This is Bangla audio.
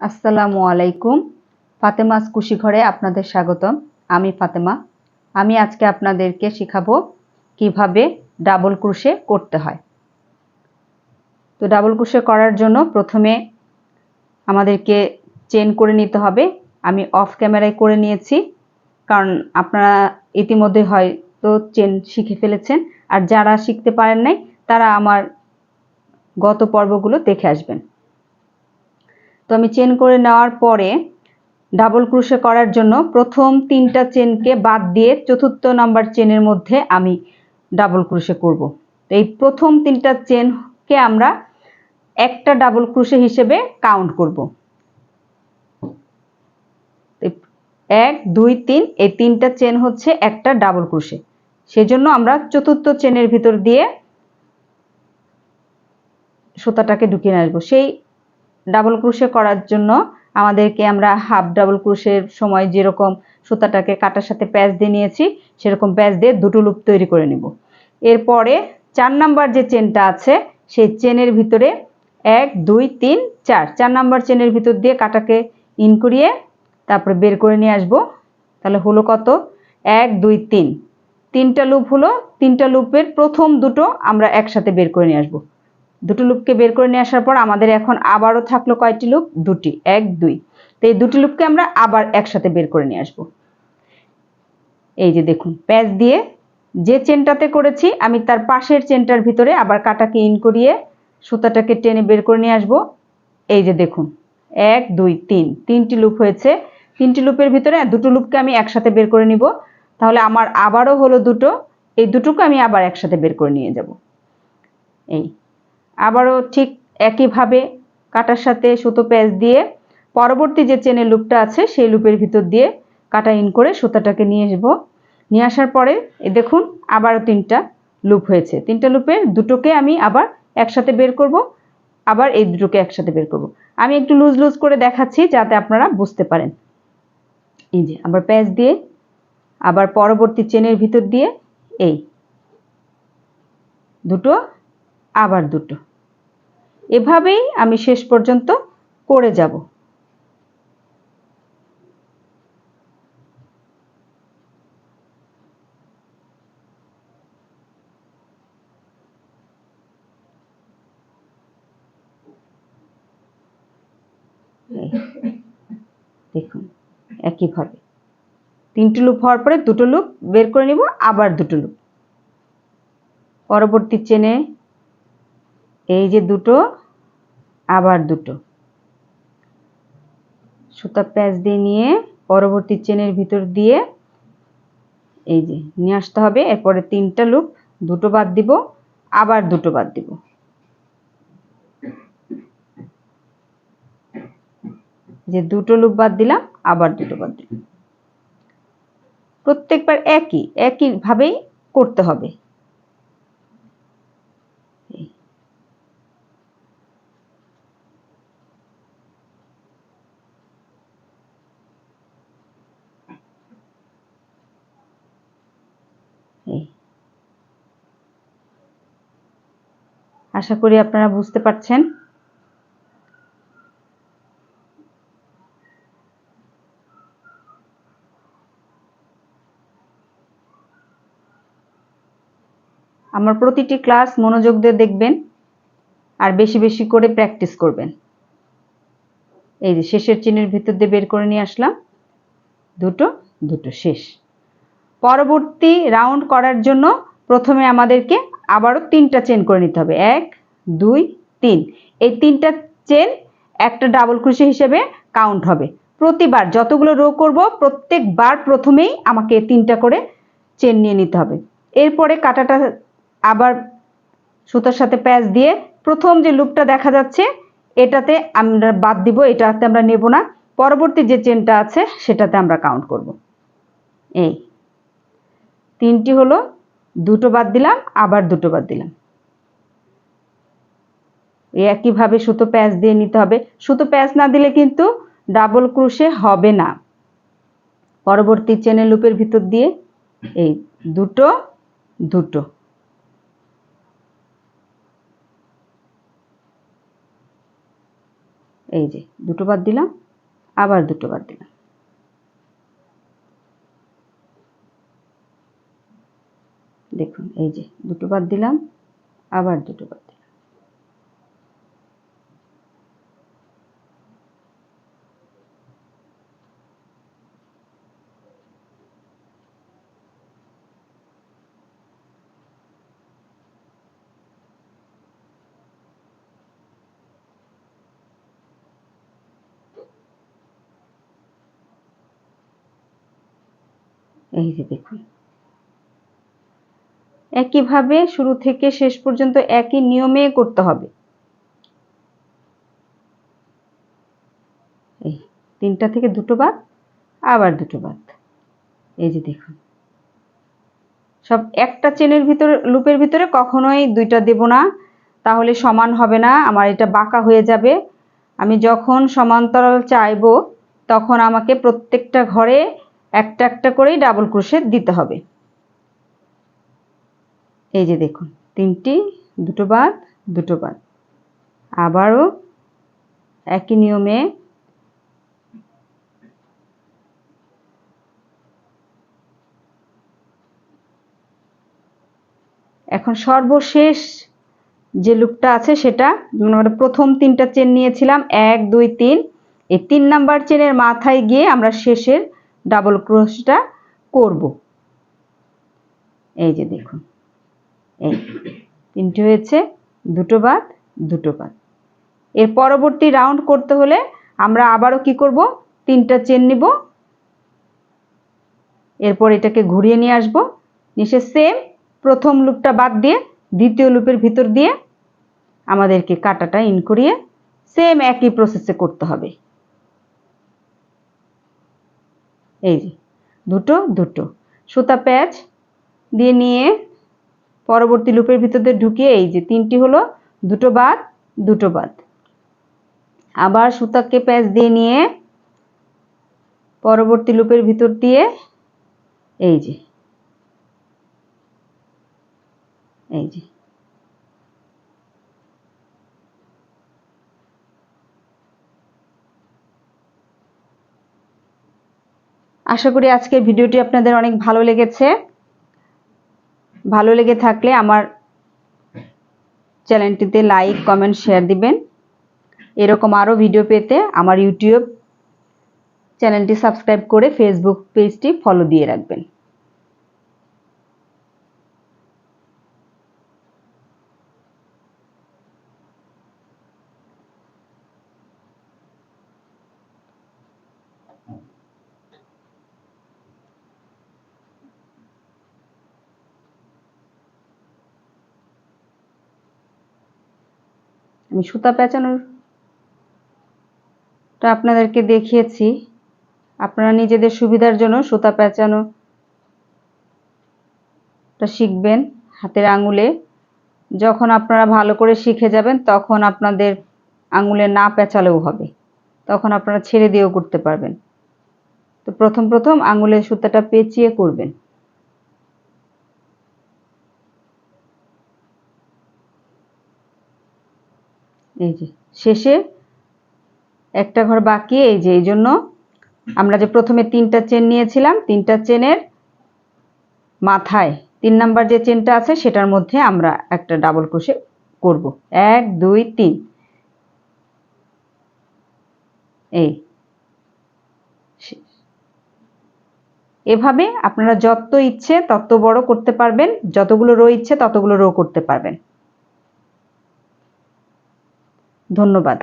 আসসালামু আলাইকুম। ফাতেমাস কুশি ঘরে আপনাদের স্বাগতম। আমি ফাতেমা। আমি আজকে আপনাদেরকে শেখাবো কীভাবে ডাবল ক্রুশে করতে হয়। তো ডাবল ক্রুশে করার জন্য প্রথমে আমাদেরকে চেন করে নিতে হবে। আমি অফ ক্যামেরায় করে নিয়েছি, কারণ আপনারা ইতিমধ্যে হয়তো চেন শিখে ফেলেছেন। আর যারা শিখতে পারেন নাই, তারা আমার গত পর্বগুলো দেখে আসবেন। তো আমি চেন করে নেওয়ার পরে ডাবল ক্রুশে করার জন্য প্রথম তিনটা চেনকে বাদ দিয়ে চতুর্থ নাম্বার চেনের মধ্যে আমি ডাবল ক্রুশে করব। এই প্রথম তিনটা চেনকে আমরা একটা ডাবল ক্রুশে হিসেবে কাউন্ট করব। এক, দুই, তিন, এই তিনটা চেন হচ্ছে একটা ডাবল ক্রুশে সেজন্য আমরা চতুর্থ চেনের ভিতর দিয়ে সুতাটাকে ঢুকিয়ে আসব। সেই ডাবল ক্রুশে করার জন্য আমাদেরকে আমরা হাফ ডাবল ক্রুশের সময় যেরকম সুতাটাকে কাটার সাথে প্যাচ দিয়ে নিয়েছি, সেরকম প্যাচ দিয়ে দুটো লুপ তৈরি করে নিব। এরপরে চার নাম্বার যে চেনটা আছে, সেই চেনের ভিতরে এক, দুই, তিন, চার চার নাম্বার চেনের ভিতর দিয়ে কাটাকে ইন করিয়ে তারপরে বের করে নিয়ে আসব। তাহলে হলো কত? এক, দুই, তিন। তিনটা লুপ হলো, তিনটা লুপের প্রথম দুটো আমরা একসাথে বের করে নিয়ে আসব। দুটো লুপকে বের করে নিয়ে আসার পর আমাদের এখন আবারও থাকল কয়টি লুপ দুটি। এক, দুই। তো এই দুটি লুপকে আমরা আবার একসাথে বের করে নিয়ে আসব। এই যে দেখুন, প্যাচ দিয়ে যে চেনটাতে করেছি, আমি তার পাশের চেনটার ভিতরে আবার কাটাকে ইন করিয়ে সুতাটাকে টেনে বের করে নিয়ে আসব। এই যে দেখুন, এক, দুই, তিন। তিনটি লুপ হয়েছে। তিনটি লুপের ভিতরে দুটো লুপকে আমি একসাথে বের করে নিব। তাহলে আমার আবারও হলো দুটো। এই দুটোকে আমি আবার একসাথে বের করে নিয়ে যাব। এই। আবারও ঠিক একইভাবে কাটার সাথে সুতো প্যাচ দিয়ে পরবর্তী যে চেনের লুপটা আছে সেই লুপের ভিতর দিয়ে কাটা ইন করে সুতাটাকে নিয়ে আসব। নিয়ে আসার পরে দেখুন আবারও তিনটা লুপ হয়েছে। তিনটা লুপের দুটোকে আমি আবার একসাথে বের করব, আবার এই দুটোকে একসাথে বের করব। আমি একটু লুজ লুজ করে দেখাচ্ছি যাতে আপনারা বুঝতে পারেন। এই যে আবার প্যাচ দিয়ে, আবার পরবর্তী চেনের ভিতর দিয়ে এই দুটো, আবার দুটো। এভাবেই আমি শেষ পর্যন্ত করে যাব। দেখুন, একইভাবে। তিনটি লুপ হওয়ার পরে দুটো লুপ বের করে নিব, আবার দুটো লুপ। পরবর্তী চেনে এই যে দুটো, আবার দুটো। সুতা প্যাচ দিয়ে নিয়ে পরবর্তী চেনের ভিতর দিয়ে এই যে নিয়ে আসতে হবে। এরপরে তিনটা লুপ, দুটো বাদ দিব, আবার দুটো বাদ দিব। যে দুটো লুপ বাদ দিলাম, আবার দুটো বাদ দিলাম। প্রত্যেকবার একই, একইভাবেই করতে হবে। আশা করি আপনারা বুঝতে পারছেন। আমার প্রতিটি ক্লাস মনোযোগ দিয়ে দেখবেন আর বেশি বেশি করে প্র্যাকটিস করবেন। এই যে শেষের চিনের ভিতর দিয়ে বের করে নিয়ে আসলাম। দুটো দুটো শেষ। পরবর্তী রাউন্ড করার জন্য প্রথমে আমাদেরকে আবারও তিনটা চেন করে নিতে হবে। এক, দুই, তিন। এই তিনটা চেন একটা ডাবল ক্রুশে হিসেবে কাউন্ট হবে। প্রতিবার যতগুলো রো করব, প্রত্যেকবার প্রথমেই আমাকে তিনটা করে চেন নিয়ে নিতে হবে। এরপরে কাটাটা আবার সুতার সাথে প্যাচ দিয়ে প্রথম যে লুপটা দেখা যাচ্ছে, এটাতে আমরা বাদ দিব, এটাতে আমরা নেব না। পরবর্তী যে চেনটা আছে, সেটাতে আমরা কাউন্ট করব। এই তিনটি হলো দুটো বাদ দিলাম, আবার দুটো বাদ দিলাম। একইভাবে সুতো প্যাঁচ দিয়ে নিতে হবে। সুতো প্যাঁচ না দিলে কিন্তু ডাবল ক্রুশে হবে না। পরবর্তী চেনের লুপের ভিতর দিয়ে এই দুটো দুটো। এই যে, দুটো বাদ দিলাম, আবার দুটো বাদ দিলাম দেখুন এই যে দুটো বাদ দিলাম আবার দুটো বাদ দিলাম। এই যে দেখুন একইভাবে শুরু থেকে শেষ পর্যন্ত একই নিয়মে করতে হবে। এই তিনটা থেকে দুটো বাদ, আবার দুটো বাদ। এই যে দেখুন। সব একটা চেনের ভিতরে, লুপের ভিতরে কখনোই দুইটা দেব না, তাহলে সমান হবে না, আমার এটা বাঁকা হয়ে যাবে। আমি যখন সমান্তরাল চাইব, তখন আমাকে প্রত্যেকটা ঘরে একটা একটা করেই ডাবল ক্রোশেট দিতে হবে। এই যে দেখুন, তিনটি, দুটো বাদ দুটো বাদ। আবারও একই নিয়মে এখন সর্বশেষ যে লুপটা আছে সেটা আমরা প্রথম তিনটা চেন নিয়েছিলাম, এক, দুই, তিন। এই তিন নাম্বার চেনের মাথায় গিয়ে আমরা শেষের ডাবল ক্রোশটা করব। এই যে দেখুন। এই তিনটি হয়েছে, দুটো বাদ দুটো বাদ। এর পরবর্তী রাউন্ড করতে হলে আমরা আবারও কি করব? তিনটা চেন নিব। এরপর এটাকে ঘুরিয়ে নিয়ে আসব। নিচে সেম প্রথম লুপটা বাদ দিয়ে দ্বিতীয় লুপের ভিতর দিয়ে আমাদেরকে কাটাটা ইন করিয়ে সেম একই প্রসেসে করতে হবে। এই যে, দুটো দুটো। সুতা প্যাচ দিয়ে নিয়ে পরবর্তী লুপের ভিতর ঢুকিয়ে এই যে তিনটি হলো, দুটো বাদ দুটো বাদ। আবার সুতাকে প্যাচ দিয়ে নিয়ে পরবর্তী লুপের ভিতর দিয়ে এই যে এই যে। আশা করি আজকের ভিডিওটি আপনাদের অনেক ভালো লেগেছে। ভালো লেগে থাকলে আমার চ্যানেলটিতে লাইক, কমেন্ট, শেয়ার দিবেন। এরকম আরও ভিডিও পেতে আমার ইউটিউব চ্যানেলটি সাবস্ক্রাইব করে ফেসবুক পেজটি ফলো দিয়ে রাখবেন। আমি সুতা পেঁচানোটা আপনাদেরকে দেখিয়েছি। আপনারা নিজেদের সুবিধার জন্য সুতা পেঁচানোটা শিখবেন হাতের আঙুলে। যখন আপনারা ভালো করে শিখে যাবেন, তখন আপনাদের আঙুলে না পেঁচালেও হবে। তখন আপনারা ছেড়ে দিয়েও করতে পারবেন। তো প্রথম প্রথম আঙুলের সুতাটা পেঁচিয়ে করবেন। এই যে, শেষে একটা ঘর বাকি, এই যে, এই জন্য আমরা যে প্রথমে তিনটা চেন নিয়েছিলাম, তিনটা চেনের মাথায়, তিন নাম্বার যে চেনটা আছে, সেটার মধ্যে আমরা একটা ডাবল ক্রোশে করব। এক, দুই, তিন। এই। এভাবে আপনারা যত ইচ্ছে তত বড় করতে পারবেন, যতগুলো রো ইচ্ছে ততগুলো রো করতে পারবেন। ধন্যবাদ।